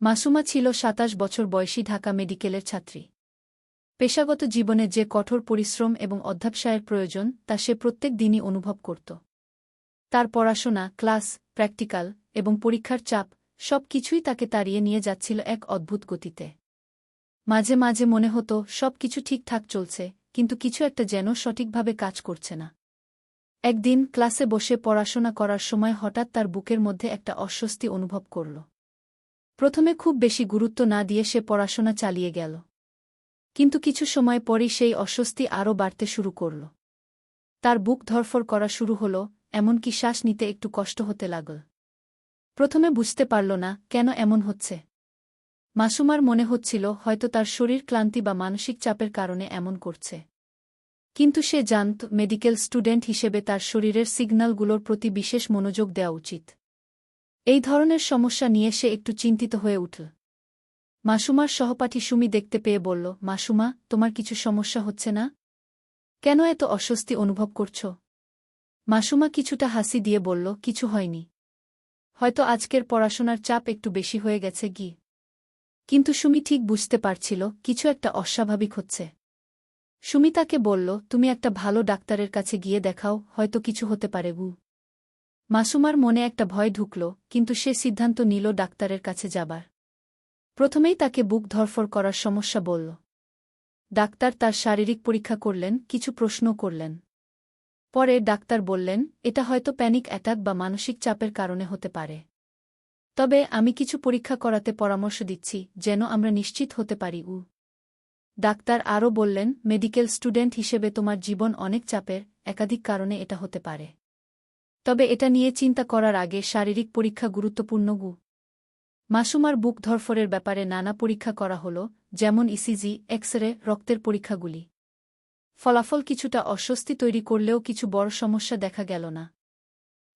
মাসুমা ছিল সাতাশ বছর বয়সী ঢাকা মেডিকেলের ছাত্রী। পেশাগত জীবনে যে কঠোর পরিশ্রম এবং অধ্যাবসায়ের প্রয়োজন, তা সে প্রত্যেক দিনই অনুভব করত। তার পড়াশোনা, ক্লাস, প্র্যাকটিক্যাল এবং পরীক্ষার চাপ, সব কিছুই তাকে তাড়িয়ে নিয়ে যাচ্ছিল এক অদ্ভুত গতিতে। মাঝে মাঝে মনে হতো, সব কিছু ঠিকঠাক চলছে, কিন্তু কিছু একটা যেন সঠিকভাবে কাজ করছে না। একদিন ক্লাসে বসে পড়াশোনা করার সময় হঠাৎ তার বুকের মধ্যে একটা অস্বস্তি অনুভব করল। প্রথমে খুব বেশি গুরুত্ব না দিয়ে সে পড়াশোনা চালিয়ে গেল। কিন্তু কিছু সময় পরই সেই অস্বস্তি আরও বাড়তে শুরু করল। তার বুক ধরফর করা শুরু হল, এমনকি শ্বাস নিতে একটু কষ্ট হতে লাগল। প্রথমে বুঝতে পারল না, কেন এমন হচ্ছে। মাসুমার মনে হচ্ছিল হয়তো তার শরীর ক্লান্তি বা মানসিক চাপের কারণে এমন করছে। কিন্তু সে জানত, মেডিকেল স্টুডেন্ট হিসেবে তার শরীরের সিগন্যালগুলোর প্রতি বিশেষ মনোযোগ দেওয়া উচিত। এই ধরনের সমস্যা নিয়ে সে একটু চিন্তিত হয়ে উঠল। মাসুমার সহপাঠী সুমি দেখতে পেয়ে বলল, মাসুমা, তোমার কিছু সমস্যা হচ্ছে না? কেন এত অস্বস্তি অনুভব করছ? মাসুমা কিছুটা হাসি দিয়ে বলল, কিছু হয়নি। হয়তো আজকের পড়াশোনার চাপ একটু বেশি হয়ে গেছে গি। কিন্তু সুমি ঠিক বুঝতে পারছিল, কিছু একটা অস্বাভাবিক হচ্ছে। সুমি তাকে বলল, তুমি একটা ভালো ডাক্তারের কাছে গিয়ে দেখাও, হয়তো কিছু হতে পারে গু। মাসুমার মনে একটা ভয় ঢুকল, কিন্তু সে সিদ্ধান্ত নিল ডাক্তারের কাছে যাবার। প্রথমেই তাকে বুক ধরফর করার সমস্যা বলল। ডাক্তার তার শারীরিক পরীক্ষা করলেন, কিছু প্রশ্ন করলেন। পরে ডাক্তার বললেন, এটা হয়তো প্যানিক অ্যাটাক বা মানসিক চাপের কারণে হতে পারে। তবে আমি কিছু পরীক্ষা করাতে পরামর্শ দিচ্ছি, যেন আমরা নিশ্চিত হতে পারি উ ডাক্তার আরও বললেন, মেডিকেল স্টুডেন্ট হিসেবে তোমার জীবন অনেক চাপের, একাধিক কারণে এটা হতে পারে। তবে এটা নিয়ে চিন্তা করার আগে শারীরিক পরীক্ষা গুরুত্বপূর্ণ গু। মাসুমার বুক ধরফরের ব্যাপারে নানা পরীক্ষা করা হল, যেমন ইসিজি এক্স রে রক্তের পরীক্ষাগুলি। ফলাফল কিছুটা অস্বস্তি তৈরি করলেও কিছু বড় সমস্যা দেখা গেল না।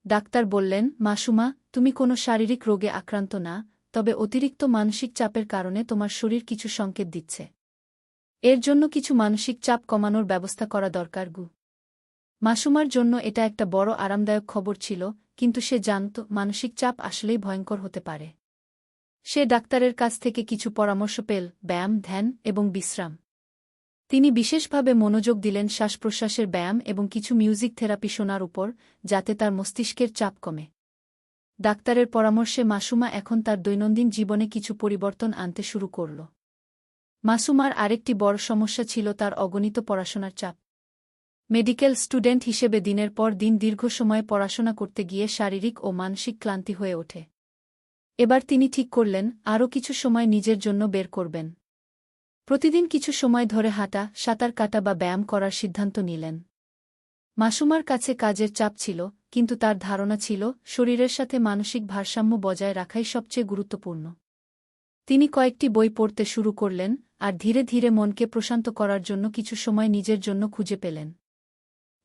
ডাক্তার বললেন, মাসুমা, তুমি কোনো শারীরিক রোগে আক্রান্ত না, তবে অতিরিক্ত মানসিক চাপের কারণে তোমার শরীর কিছু সংকেত দিচ্ছে। এর জন্য কিছু মানসিক চাপ কমানোর ব্যবস্থা করা দরকার গু। মাসুমার জন্য এটা একটা বড় আরামদায়ক খবর ছিল, কিন্তু সে জানত মানসিক চাপ আসলেই ভয়ঙ্কর হতে পারে। সে ডাক্তারের কাছ থেকে কিছু পরামর্শ পেল, ব্যায়াম, ধ্যান এবং বিশ্রাম। তিনি বিশেষভাবে মনোযোগ দিলেন শ্বাস প্রশ্বাসের ব্যায়াম এবং কিছু মিউজিক থেরাপি শোনার উপর, যাতে তার মস্তিষ্কের চাপ কমে। ডাক্তারের পরামর্শে মাসুমা এখন তার দৈনন্দিন জীবনে কিছু পরিবর্তন আনতে শুরু করল। মাসুমার আরেকটি বড় সমস্যা ছিল তার অগণিত পড়াশোনার চাপ। মেডিকেল স্টুডেন্ট হিসেবে দিনের পর দিন দীর্ঘ সময় পড়াশোনা করতে গিয়ে শারীরিক ও মানসিক ক্লান্তি হয়ে ওঠে। এবার তিনি ঠিক করলেন, আরও কিছু সময় নিজের জন্য বের করবেন। প্রতিদিন কিছু সময় ধরে হাঁটা, সাঁতার কাটা বা ব্যায়াম করার সিদ্ধান্ত নিলেন। মাসুমার কাছে কাজের চাপ ছিল, কিন্তু তার ধারণা ছিল, শরীরের সাথে মানসিক ভারসাম্য বজায় রাখাই সবচেয়ে গুরুত্বপূর্ণ। তিনি কয়েকটি বই পড়তে শুরু করলেন, আর ধীরে ধীরে মনকে প্রশান্ত করার জন্য কিছু সময় নিজের জন্য খুঁজে পেলেন।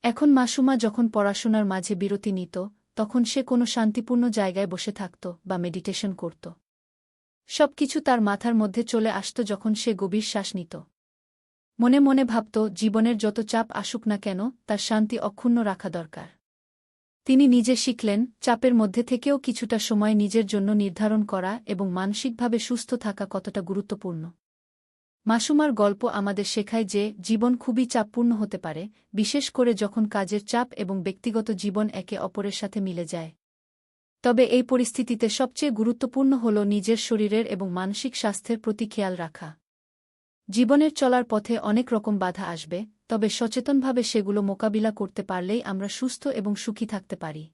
এখন মাসুমা যখন পড়াশোনার মাঝে বিরতি নিত, তখন সে কোনো শান্তিপূর্ণ জায়গায় বসে থাকত বা মেডিটেশন করত। সব কিছু তার মাথার মধ্যে চলে আসত যখন সে গভীর শ্বাস নিত। মনে মনে ভাবত, জীবনের যত চাপ আসুক না কেন, তার শান্তি অক্ষুণ্ণ রাখা দরকার। তিনি নিজে শিখলেন, চাপের মধ্যে থেকেও কিছুটা সময় নিজের জন্য নির্ধারণ করা এবং মানসিকভাবে সুস্থ থাকা কতটা গুরুত্বপূর্ণ। মাসুমার গল্প আমাদের শেখায় যে, জীবন খুবই চাপপূর্ণ হতে পারে, বিশেষ করে যখন কাজের চাপ এবং ব্যক্তিগত জীবন একে অপরের সাথে মিলে যায়। তবে এই পরিস্থিতিতে সবচেয়ে গুরুত্বপূর্ণ হল নিজের শরীরের এবং মানসিক স্বাস্থ্যের প্রতি খেয়াল রাখা। জীবনের চলার পথে অনেক রকম বাধা আসবে, তবে সচেতনভাবে সেগুলো মোকাবিলা করতে পারলেই আমরা সুস্থ এবং সুখী থাকতে পারি।